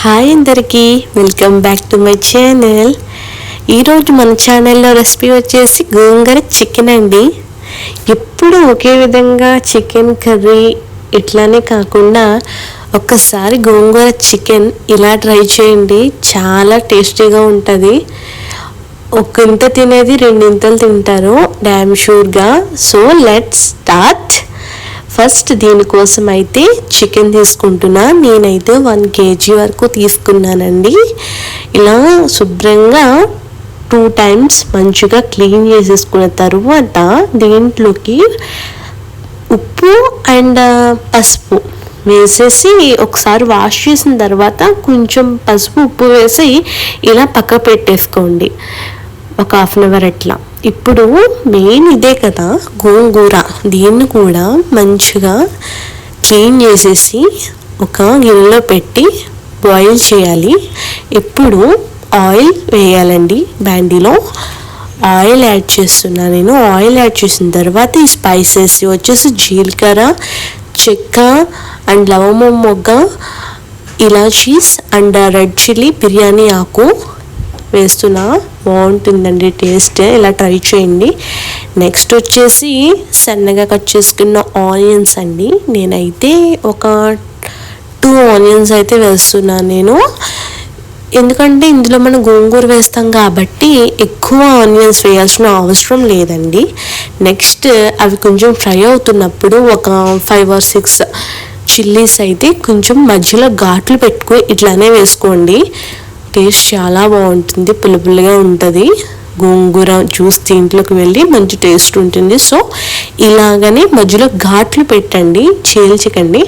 Hi అందరికీ welcome back to my channel ఈరోజు మన ఛానల్లో రెసిపీ వచ్చేసి గోంగూర చికెన్ అండి. ఎప్పుడు ఒకే విధంగా చికెన్ కర్రీ ఇట్లానే కాకుండా ఒక్కసారి గోంగూర చికెన్ ఇలా ట్రై చేయండి చాలా టేస్టీగా ఉంటుంది. ఒక్కింత తినేది రెండింతలు తింటారు డ్యామ్ షూర్గా సో లెట్స్ స్టార్ట్ ఫస్ట్ దీనికోసం అయితే చికెన్ తీసుకుంటున్నా. నేనైతే వన్ కేజీ వరకు తీసుకున్నానండి. ఇలా శుభ్రంగా టూ టైమ్స్ మంచిగా క్లీన్ చేసేసుకున్న తర్వాత దీంట్లోకి ఉప్పు అండ్ పసుపు వేసేసి ఒకసారి వాష్ చేసిన తర్వాత కొంచెం పసుపు ఉప్పు వేసి ఇలా పక్క పెట్టేసుకోండి. ఒక హాఫ్ అన్ అవర్ అట్లా. ఇప్పుడు మెయిన్ ఇదే కదా గోంగూర. దీన్ని కూడా మంచిగా క్లీన్ చేసేసి ఒక గిన్నెలో పెట్టి బాయిల్ చేయాలి. ఇప్పుడు ఆయిల్ వేయాలండి బ్యాండీలో ఆయిల్ యాడ్ చేస్తున్నా నేను. ఆయిల్ యాడ్ చేసిన తర్వాత ఈ స్పైసెస్ వచ్చేసి జీలకర్ర చెక్క అండ్ లవమ్మ మొగ్గ ఇలాచీస్ అండ్ రెడ్ చిల్లీ బిర్యానీ ఆకు వేస్తున్నా. బాగుంటుందండి టేస్ట్. ఇలా ట్రై చేయండి. నెక్స్ట్ వచ్చేసి సన్నగా కట్ చేసుకున్న ఆనియన్స్ అండి. నేనైతే ఒక టూ ఆనియన్స్ అయితే వేస్తున్నాను నేను. ఎందుకంటే ఇందులో మనం గోంగూర వేస్తాం కాబట్టి ఎక్కువ ఆనియన్స్ వేయాల్సిన అవసరం లేదండి. నెక్స్ట్ అవి కొంచెం ఫ్రై అవుతున్నప్పుడు ఒక ఫైవ్ ఆర్ సిక్స్ చిల్లీస్ అయితే కొంచెం మధ్యలో ఘాట్లు పెట్టుకుని ఇట్లానే వేసుకోండి. టేస్ట్ చాలా బాగుంటుంది పులుపులుగా ఉంటుంది. గోంగూర జ్యూస్ దీంట్లోకి వెళ్ళి మంచి టేస్ట్ ఉంటుంది. సో ఇలాగనే మధ్యలో ఘాట్లు పెట్టండి చేల్చకండి.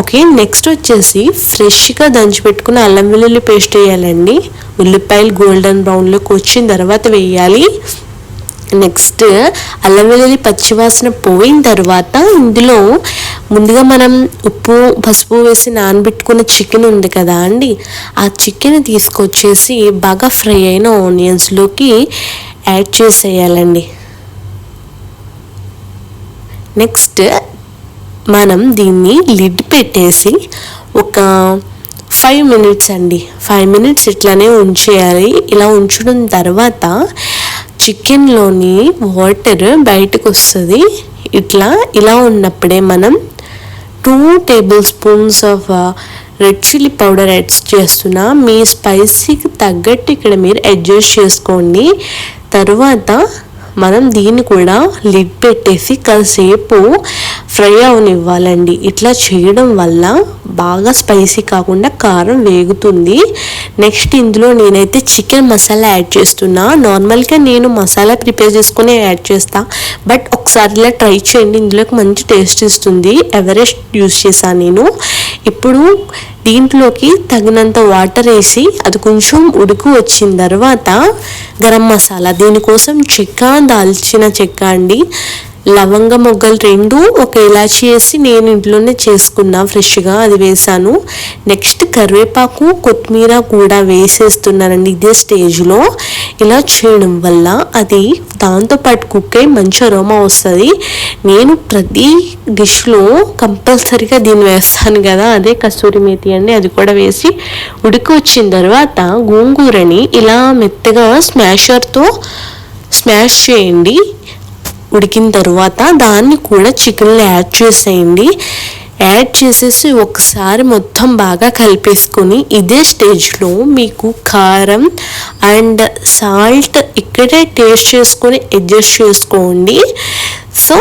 ఓకే నెక్స్ట్ వచ్చేసి ఫ్రెష్గా దంచిపెట్టుకున్న అల్లం వెల్లుల్లి పేస్ట్ వేయాలండి. ఉల్లిపాయలు గోల్డెన్ బ్రౌన్లోకి వచ్చిన తర్వాత వేయాలి. నెక్స్ట్ అల్లం వెల్లుల్లి పచ్చివాసన పోయిన తర్వాత ఇందులో ముందుగా మనం ఉప్పు పసుపు వేసి నానబెట్టుకున్న చికెన్ ఉంది కదా అండి. ఆ చికెన్ తీసుకొచ్చేసి బాగా ఫ్రై అయిన ఆనియన్స్లోకి యాడ్ చేసేయాలండి. నెక్స్ట్ మనం దీన్ని లిడ్ పెట్టేసి ఒక ఫైవ్ మినిట్స్ అండి. ఫైవ్ మినిట్స్ ఇట్లానే ఉంచేయాలి. ఇలా ఉంచడం తర్వాత చికెన్లోని వాటర్ బయటకు వస్తుంది ఇట్లా ఇలా ఉన్నప్పుడే మనం two table spoons of red chilli powder add చేస్తున్నా మీ స్పైసీకి తగ్గట్టు ఇక్కడ మీరు అడ్జస్ట్ చేసుకోండి. తర్వాత మనం దీన్ని కూడా లిడ్ పెట్టేసి కాసేపు ఫ్రై అవనివ్వాలండి. ఇట్లా చేయడం వల్ల బాగా స్పైసీ కాకుండా కారం వేగుతుంది. నెక్స్ట్ ఇందులో నేనైతే చికెన్ మసాలా యాడ్ చేస్తున్నా. నార్మల్గా నేను మసాలా ప్రిపేర్ చేసుకుని యాడ్ చేస్తా. బట్ ఒకసారి ఇలా ట్రై చేయండి. ఇందులోకి మంచి టేస్ట్ ఇస్తుంది. ఎవరెస్ట్ యూస్ చేశాను నేను. ఇప్పుడు దీంట్లోకి తగినంత వాటర్ వేసి అది కొంచెం ఉడుకు వచ్చిన తర్వాత గరం మసాలా దీనికోసం చెక్క దాల్చిన చెక్క అండి. లవంగ మొగ్గలు రెండు ఒక ఇలాచి వేసి నేను ఇంట్లోనే చేసుకున్నా ఫ్రెష్గా అది వేసాను నెక్స్ట్ కరివేపాకు కొత్తిమీర కూడా వేసేస్తున్నానండి ఇదే స్టేజ్లో. ఇలా చేయడం వల్ల అది దాంతోపాటు కుక్ అయి మంచి అరోమా వస్తుంది. నేను ప్రతి డిష్లో కంపల్సరీగా దీన్ని వేస్తాను కదా అదే కస్తూరి మేతి అండి అది కూడా వేసి ఉడికి వచ్చిన తర్వాత గోంగూరని ఇలా మెత్తగా స్మాషర్తో స్మాష్ చేయండి. ఉడికిన తర్వాత దాన్ని కూడా చికెన్లో యాడ్ చేసేయండి. యాడ్ చేసేసి ఒకసారి మొత్తం బాగా కలిపేసుకొని ఇదే స్టేజ్లో మీకు కారం అండ్ సాల్ట్ ఇక్కడే టేస్ట్ చేసుకొని అడ్జస్ట్ చేసుకోండి. సో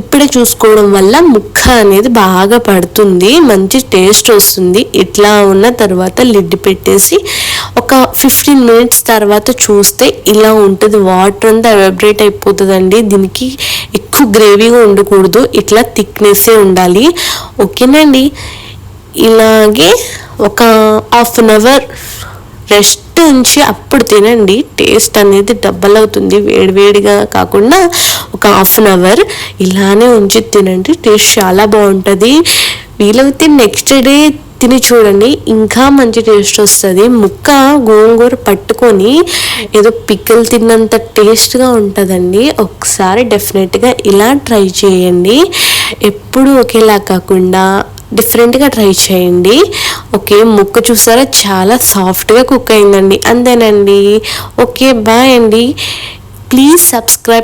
ఇప్పుడే చూసుకోవడం వల్ల ముక్క అనేది బాగా పడుతుంది మంచి టేస్ట్ వస్తుంది. ఇట్లా ఉన్న తర్వాత లిడ్ పెట్టేసి ఒక ఫిఫ్టీన్ మినిట్స్ తర్వాత చూస్తే ఇలా ఉంటుంది. వాటర్ అంతా ఎవాబరేట్ అయిపోతుందండి. దీనికి ఎక్కువ గ్రేవీగా ఉండకూడదు. ఇట్లా థిక్నెస్సే ఉండాలి. ఓకేనండి ఇలాగే ఒక హాఫ్ అన్ అవర్ రెస్ట్ ఉంచి అప్పుడు తినండి. టేస్ట్ అనేది డబ్బల్ అవుతుంది. వేడివేడిగా కాకుండా ఒక హాఫ్ అన్ అవర్ ఇలానే ఉంచి తినండి. టేస్ట్ చాలా బాగుంటుంది. వీలైతే నెక్స్ట్ డే తిని చూడండి. ఇంకా మంచి టేస్ట్ వస్తుంది. ముక్క గోంగూర పట్టుకొని ఏదో పిక్కలు తిన్నంత టేస్ట్గా ఉంటుందండి. ఒకసారి డెఫినెట్గా ఇలా ట్రై చేయండి. ఎప్పుడు ఒకేలా కాకుండా డిఫరెంట్గా ట్రై చేయండి. ఓకే ముక్క చూసారా? చాలా సాఫ్ట్గా కుక్ అయిందండి. అంతేనండి. ఓకే బాయ్ అండి. Please subscribe